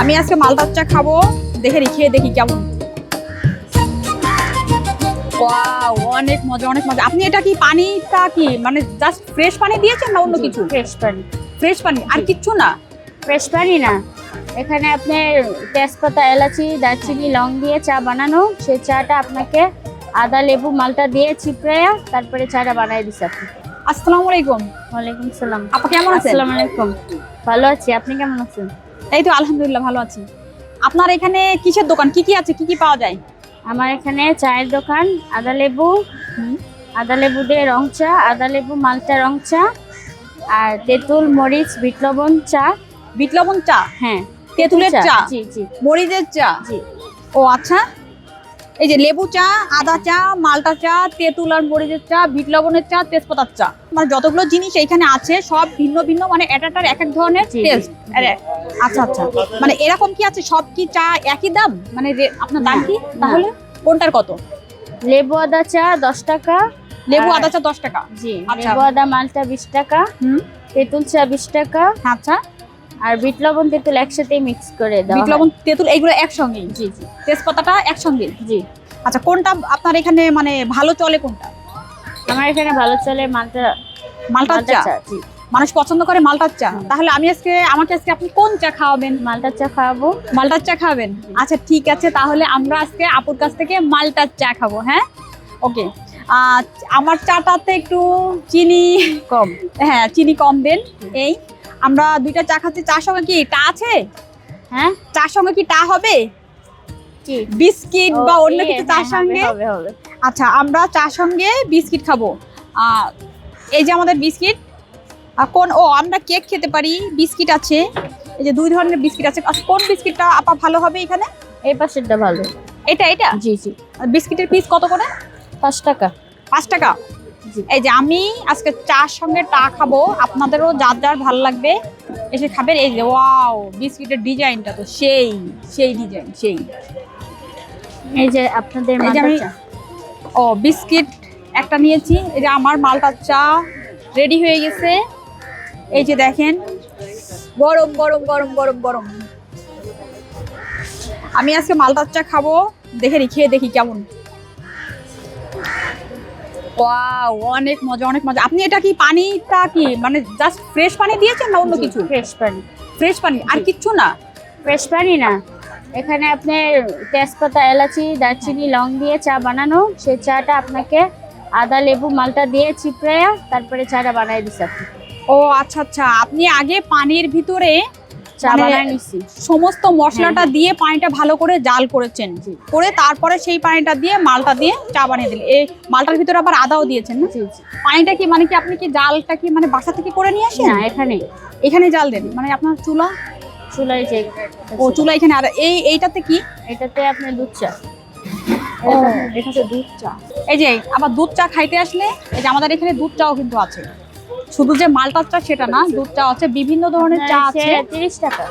আমি আজকে মালটার চা খাব দেখে খেয়ে দেখি কেমন। অনেক মজা অনেক মজা। আপনি এটা কি পানিটা কি মানে জাস্ট ফ্রেশ পানি দিয়েছেন না অন্য কিছু? ফ্রেশ পানি। ফ্রেশ পানি আর কিচ্ছু না? ফ্রেশ পানি না। এখানে আপনার তেজপাতা এলাচি দারচিনি লং দিয়ে চা বানানো। সেই চাটা আপনাকে আদা লেবু মালটা দিয়ে চিপড়াইয়া তারপরে চাটা বানাই দিছে আপনি। আসসালামু আলাইকুম। ওয়ালাইকুম সালাম। আপা কেমন আছেন? আসসালামু আলাইকুম। ভালো আছি আপনি কেমন আছেন? এই তো আলহামদুলিল্লাহ ভালো আছি। আপনার এখানে কিসের দোকান? কি কি আছে? কি কি পাওয়া যায়? আমার এখানে চায়ের দোকান আদা লেবু আদা লেবু দিয়ে রং চা আদা লেবু মালটা রং চা আর তেঁতুল মরিচ বিট লবণ চা। বিট লবণ চা? হ্যাঁ তেঁতুলের চা? জি জি। মরিচের চা? জি। ও আচ্ছা। এই যে লেবু চা আদা চা মালটা চা তেঁতুল আর মরিচের চা বিট লবণের চা তেজপাতার চা। মানে যতগুলো জিনিস এইখানে আছে সব ভিন্ন ভিন্ন মানে এটাটার এক এক ধরনের টেস্ট আচ্ছা আচ্ছা। মানে এরকম কি আছে? সব কি চা একই দাম? মানে আপনার দাম কি? তাহলে কোনটার কত? লেবু আদা চা দশ টাকা। লেবু আদা চা দশ টাকা। জি আচ্ছা। লেবু আদা মালটা বিশ টাকা। হুম। তেঁতুল চা বিশ টাকা। আচ্ছা। আর বিট লবণ তেঁতুল একসাথে মিক্স করে দেওয়া বিট লবণ তেঁতুল এইগুলো একসঙ্গে জি জি। তেজপাতাটা একসঙ্গে? জি। আচ্ছা কোনটা আপনার এখানে মানে ভালো চলে কোনটা? আমার এখানে ভালো চলে মালটা মালটা চা? জি। মানুষ পছন্দ করে মালটার চা? তাহলে আমি আজকে আমাকে আজকে আপনি কোন চা খাওয়াবেন? মালটা চা খাওয়াবো। মালটার চা খাবেন আচ্ছা ঠিক আছে তাহলে আমরা আজকে আপুর কাছ থেকে মালটার চা খাব হ্যাঁ? ওকে। আমার চাটাতে একটু চিনি কম। হ্যাঁ চিনি কম দেন এই। আমরা দুইটা চা খাচ্ছি চার সঙ্গে কি টা আছে? হ্যাঁ? চার সঙ্গে কি টা হবে? কি? বিস্কিট বা অন্য কিছু হ্যাঁ, চার সঙ্গে? হবে হবে। আচ্ছা আমরা চার সঙ্গে বিস্কিট খাব। এই যে আমাদের বিস্কিট। কোন ও আমরা কেক খেতে পারি বিস্কিট আছে। এই যে দুই ধরনের বিস্কিট আছে। আচ্ছা, কোন বিস্কিটটা আপা ভালো হবে এখানে? এই পাশেরটা ভালো। এটা এটা? জি জি। আর বিস্কিটের পিস কত করে? পাঁচ টাকা। পাঁচ টাকা। এই যে আমি আজকে চার সঙ্গে টা খাব আপনাদেরও যার যার ভালো লাগবে এসে খাবেন। এই যে ওয়াও বিস্কিটের ডিজাইনটা তো সেই সেই ডিজাইন সেই। এই যে আপনাদের আমি ও বিস্কিট একটা নিয়েছি। এই যে আমার মালটার চা রেডি হয়ে গেছে। এই যে দেখেন গরম গরম গরম গরম গরম। আমি আজকে মালটার চা খাব দেখে খেয়ে দেখি কেমন। ওয়াও অনেক মজা অনেক মজা। আপনি এটা কি পানিটা কি মানে জাস্ট ফ্রেশ পানি দিয়েছেন না অন্য কিছু? ফ্রেশ পানি। ফ্রেশ পানি আর কিচ্ছু না? ফ্রেশ পানি না। এখানে আপনার তেজপাতা এলাচি দারচিনি লং দিয়ে চা বানানো। সেই চাটা আপনাকে আদা লেবু মালটা দিয়ে চিপড়াইয়া তারপরে চাটা বানাই দিছে আপনি। ও আচ্ছা আচ্ছা। আপনি আগে পানির ভিতরে চা মানে- নিছি। সমস্ত মশলাটা হ্যাঁ। দিয়ে পানিটা ভালো করে জাল করেছেন। করে তারপরে সেই পানিটা দিয়ে মালটা দিয়ে চা বানিয়ে দিলেন। এই মালটার ভিতরে আবার আদাও দিয়েছেন না? পানিটা কি মানে কি আপনি কি জালটা কি মানে বাসা থেকে করে নিয়ে আসেন? না এখানে। এখানে জাল দেন। মানে আপনার চুলা? চুলাই যে ও চুলা এখানে। আর এই এইটাতে কি? এটাতে দুধ চা। এটা দুধ চা। এই যে আবার দুধ চা খাইতে আসলে এই যে আমাদের এখানে দুধ চাও কিন্তু আছে। শুধু যে মালটা চা সেটা না দুধ চা আছে বিভিন্ন ধরনের চা আছে। তিরিশ টাকা।